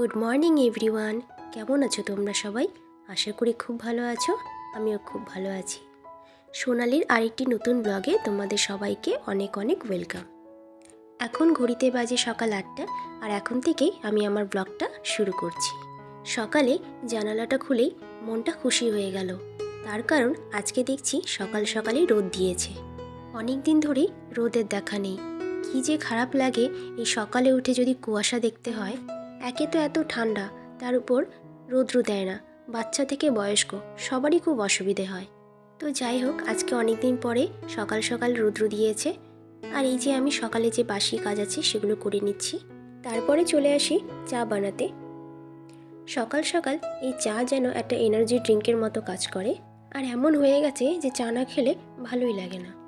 Good morning everyone কেমন আছো তোমরা সবাই? আশা করি খুব ভালো আছো, আমিও খুব ভালো আছি। সোনালির আরেকটি নতুন ব্লগে তোমাদের সবাইকে অনেক অনেক ওয়েলকাম এখন ঘড়িতে বাজে সকাল আটটা, আর এখন থেকেই আমি আমার ব্লগটা শুরু করছি। সকালে জানালাটা খুলেই মনটা খুশি হয়ে গেল। তার কারণ আজকে দেখছি সকাল সকালেই রোদ দিয়েছে। অনেক দিন ধরেই রোদের দেখা নেই। কী যে খারাপ লাগে এই সকালে উঠে যদি কুয়াশা দেখতে হয়। একে তো এত ঠান্ডা, তার উপর রৌদ্র দেয় না। বাচ্চা থেকে বয়স্ক, সবারই খুব অসুবিধে হয়। তো যাই হোক, আজকে অনেক দিন পরে সকাল সকাল রৌদ্র দিয়েছে। আর এই যে আমি সকালে যে বাসি কাজ আছে, সেগুলো করে নিচ্ছি। তারপরে চলে আসি চা বানাতে। সকাল সকাল এই চা যেন একটা এনার্জি ড্রিঙ্কের মতো কাজ করে। আর এমন হয়ে গেছে যে চা না খেলে ভালোই লাগে না।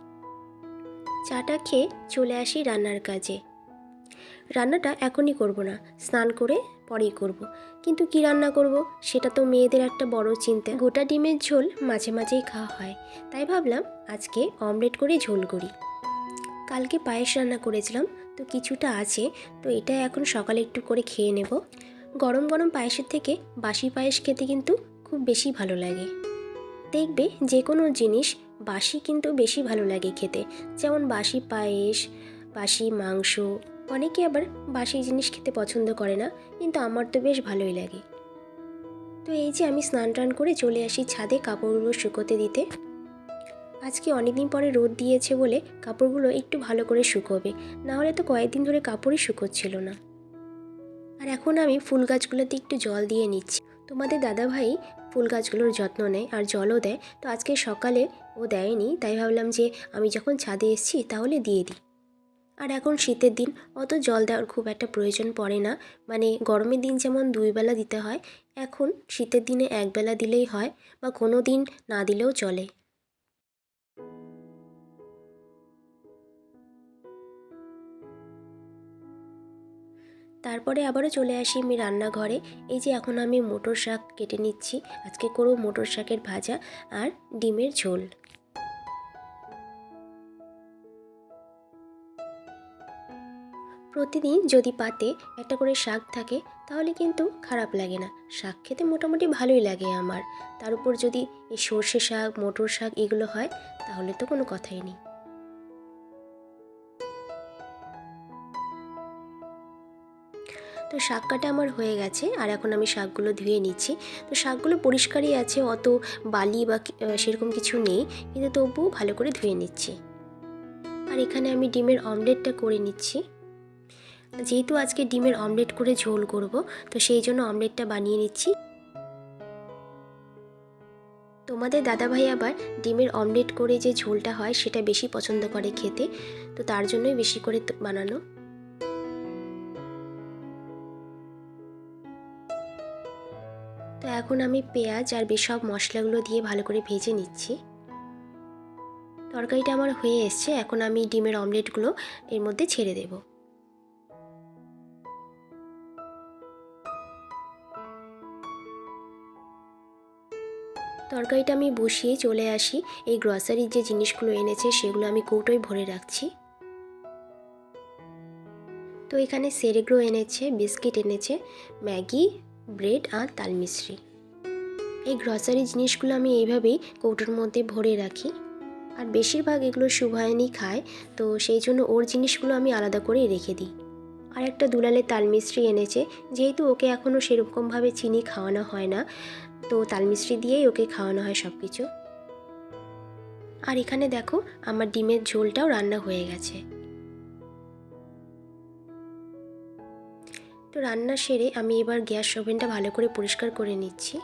চাটা খেয়ে চলে আসি রান্নার কাজে। রান্নাটা এখনই করব না, স্নান করে পরেই করব। কিন্তু কি রান্না করব, সেটা তো মেয়েদের একটা বড় চিন্তা। গোটা ডিমের ঝোল মাঝে মাঝেই খাওয়া হয়। তাই ভাবলাম আজকে অমলেট করে ঝোল করি। কালকে পায়েস রান্না করেছিলাম, তো কিছুটা আছে, তো এটা এখন সকালে একটু করে খেয়ে নেব। গরম গরম পায়েসের থেকে বাসি পায়েস খেতে কিন্তু খুব বেশি ভালো লাগে। দেখবে যে কোনো জিনিস বাসি কিন্তু বেশি ভালো লাগে খেতে, যেমন বাসি পায়েস, বাসি মাংস অনেকে আবার বাসি জিনিস খেতে পছন্দ করে না, কিন্তু আমার তো বেশ ভালোই লাগে। তো এই যে আমি স্নান টান করে চলে আসি ছাদে কাপড়গুলো শুকোতে দিতে। আজকে অনেকদিন পরে রোদ দিয়েছে বলে কাপড়গুলো একটু ভালো করে শুকোবে, না হলে তো কয়েকদিন ধরে কাপড়ই শুকোচ্ছিল না। আর এখন আমি ফুল গাছগুলোতে একটু জল দিয়ে নিচ্ছি। তোমাদের দাদাভাই ফুল গাছগুলোর যত্ন নেয় আর জলও দেয়, তো আজকে সকালে ও দেয়নি, তাই ভাবলাম যে আমি যখন ছাদে এসেছি তাহলে দিয়ে দিই। আর এখন শীতের দিন, অত জল দেওয়ার খুব একটা প্রয়োজন পড়ে না। মানে গরমের দিন যেমন দুই বেলা দিতে হয়, এখন শীতের দিনে এক বেলা দিলেই হয় বা কোনো দিন না দিলেও চলে। তারপরে আবারও চলে আসি আমি রান্নাঘরে। এই যে এখন আমি মোটর শাক কেটে নিচ্ছি, আজকে করব মোটর শাকের ভাজা আর ডিমের ঝোল। প্রতিদিন যদি পাতে একটা করে শাক থাকে, তাহলে কিন্তু খারাপ লাগে না। শাক খেতে মোটামুটি ভালোই লাগে আমার। তার উপর যদি এই সর্ষে শাক, মোটর শাক এগুলো হয়, তাহলে তো কোনো কথাই নেই। তো শাক কাটা আমার হয়ে গেছে, আর এখন আমি শাকগুলো ধুয়ে নিচ্ছি। তো শাকগুলো পরিষ্কারই আছে, অত বালি বা সেরকম কিছু নেই, কিন্তু তবুও ভালো করে ধুয়ে নিচ্ছি। আর এখানে আমি ডিমের অমলেটটা করে নিচ্ছি। যেহেতু আজকে ডিমের অমলেট করে ঝোল করব, তো সেই জন্য অমলেটটা বানিয়ে নিচ্ছি। তোমাদের দাদাভাই আবার ডিমের অমলেট করে যে ঝোলটা হয়, সেটা বেশি পছন্দ করে খেতে, তো তার জন্যই বেশি করে বানানো। তো এখন আমি পেঁয়াজ আর সব মশলাগুলো দিয়ে ভালো করে ভেজে নিচ্ছি। তরকারিটা আমার হয়ে এসছে, এখন আমি ডিমের অমলেটগুলো এর মধ্যে ছেড়ে দেবো। তরকারিটা আমি বসিয়ে চলে আসি। এই গ্রসারির যে জিনিসগুলো এনেছে সেগুলো আমি কৌটোয় ভরে রাখছি। তো এখানে সেরেগ্রো এনেছে, বিস্কিট এনেছে, ম্যাগি, ব্রেড আর তাল মিশ্রি এই গ্রসারি জিনিসগুলো আমি এইভাবেই কৌটোর মধ্যে ভরে রাখি। আর বেশিরভাগ এগুলো শুভায়নি খায়, তো সেই জন্য ওর জিনিসগুলো আমি আলাদা করে রেখে দিই। আর একটা দুলালে মিশ্রি এনেছে, যেহেতু ওকে এখনও সেরকমভাবে চিনি খাওয়ানো হয় না তো তাল মিশ্রি দিয়েই ওকে খাওয়ানো হয় সব কিছু আর এখানে দেখো, আমার ডিমের ঝোলটাও রান্না হয়ে গেছে। তো রান্না সেরে আমি এবার গ্যাস ওভেনটা ভালো করে পরিষ্কার করে নিচ্ছি।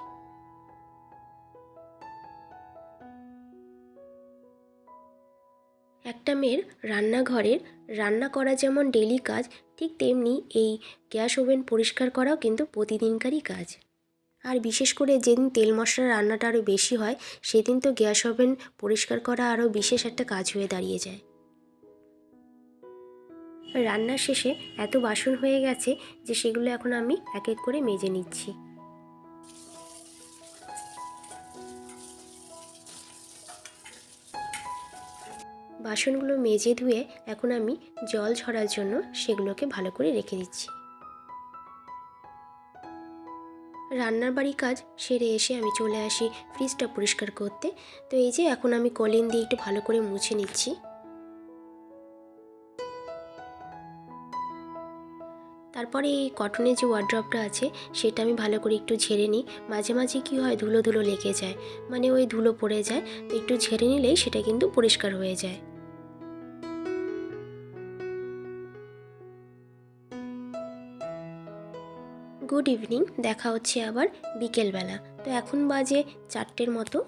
একটা মেয়ের রান্নাঘরের রান্না করা যেমন ডেলি কাজ, ঠিক তেমনি এই গ্যাস ওভেন পরিষ্কার করাও কিন্তু প্রতিদিনকারই কাজ। আর বিশেষ করে যেদিন তেল মশলা রান্নাটা আরও বেশি হয়, সেদিন তো গ্যাস ওভেন পরিষ্কার করা আরও বিশেষ একটা কাজ হয়ে দাঁড়িয়ে যায়। রান্নার শেষে এত বাসন হয়ে গেছে যে সেগুলো এখন আমি এক এক করে মেজে নিচ্ছি। বাসনগুলো মেজে ধুয়ে এখন আমি জল ঝরার জন্য সেগুলোকে ভালো করে রেখে দিচ্ছি। রান্নার বাড়ি কাজ সেরে এসে আমি চলে আসি ফ্রিজটা পরিষ্কার করতে। তো এই যে এখন আমি কলিন দিয়ে একটু ভালো করে মুছে নিচ্ছি। তারপরে এই কটনের যে ওয়ার্ড্রপটা আছে, সেটা আমি ভালো করে একটু ঝেড়ে নিই। মাঝে মাঝে কী হয়, ধুলো ধুলো লেগে যায়। মানে ওই ধুলো পড়ে যায়। একটু ঝেড়ে নিলেই সেটা কিন্তু পরিষ্কার হয়ে যায়। গুড ইভিনিং, দেখা হচ্ছে আবার বিকেলবেলা। তো এখন বাজে চারটের মতো।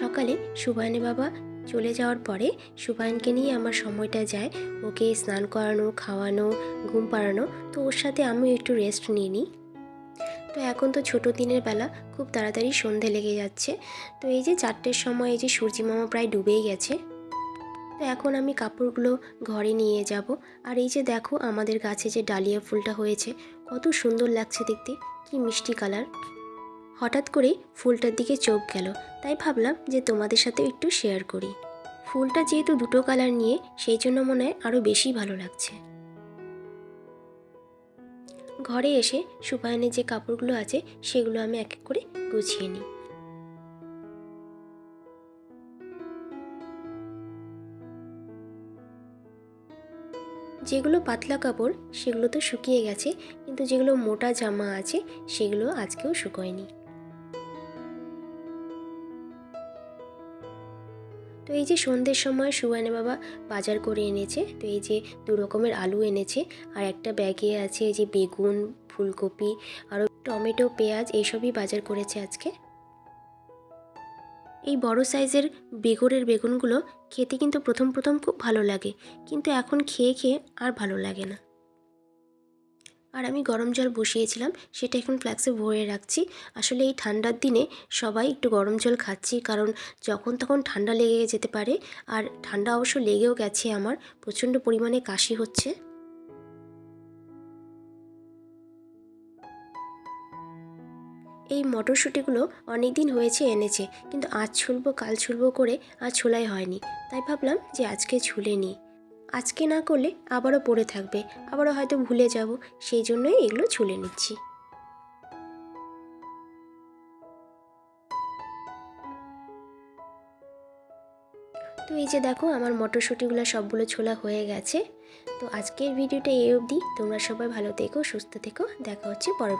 সকালে সুবায়নের বাবা চলে যাওয়ার পরে সুবায়নকে নিয়ে আমার সময়টা যায়। ওকে স্নান করানো, খাওয়ানো, ঘুম পাড়ানো, তো ওর সাথে আমিও একটু রেস্ট নিয়ে নিই। তো এখন তো ছোটো দিনের বেলা, খুব তাড়াতাড়ি সন্ধে লেগে যাচ্ছে। তো এই যে চারটের সময় এই যে সূর্যি মামা প্রায় ডুবেই গেছে তো এখন আমি কাপড়গুলো ঘরে নিয়ে যাব। আর এই যে দেখো আমাদের গাছে যে ডালিয়া ফুলটা হয়েছে, কত সুন্দর লাগছে দেখতে, কি মিষ্টি কালার। হঠাৎ করে ফুলটার দিকে চোখ গেল, তাই ভাবলাম যে তোমাদের সাথে একটু শেয়ার করি। ফুলটা যেহেতু দুটো কালার নিয়ে, সেই জন্য মনে হয় আরও বেশি ভালো লাগছে। ঘরে এসে সুপায়নের যে কাপড়গুলো আছে, সেগুলো আমি এক এক করে গুছিয়ে নিই। যেগুলো পাতলা কাপড়, সেগুলো তো শুকিয়ে গেছে, কিন্তু যেগুলো মোটা জামা আছে, সেগুলো আজকেও শুকোয়নি। তো এই যে সন্ধ্যের সময় সুয়ানে বাবা বাজার করে এনেছে, তো এই যে দু রকমের আলু এনেছে, আর একটা ব্যাগে আছে এই যে বেগুন, ফুলকপি, আরও টমেটো, পেঁয়াজ, এইসবই বাজার করেছে আজকে। এই বড় সাইজের বেগরের বেগুনগুলো খেতে কিন্তু প্রথম প্রথম খুব ভালো লাগে, কিন্তু এখন খেয়ে খেয়ে আর ভালো লাগে না। আর আমি গরম জল বসিয়েছিলাম, সেটা এখন ফ্ল্যাক্সে ভরে রাখছি। আসলে এই ঠান্ডার দিনে সবাই একটু গরম জল খাচ্ছি, কারণ যখন তখন ঠান্ডা লেগে যেতে পারে। আর ঠান্ডা অবশ্য লেগেও গেছে আমার, প্রচণ্ড পরিমাণে কাশি হচ্ছে। এই মটরশুঁটিগুলো অনেক দিন হয়েছে এনেছে, কিন্তু আজ ছুলবো, কাল ছুলবো করে আর ছোলাই হয়নি। তাই ভাবলাম যে আজকে ছুলে নিই। আজকে না করলে আবারও পড়ে থাকবে, আবারও হয়তো ভুলে যাব, সেই জন্যই এগুলো ছুলে নিচ্ছি। তো এই যে দেখো, আমার মটরশুঁটিগুলো সবগুলো ছোলা হয়ে গেছে। তো আজকের ভিডিওটা এই অবধি। তোমরা সবাই ভালো থেকো, সুস্থ থেকো। দেখা হচ্ছে পরে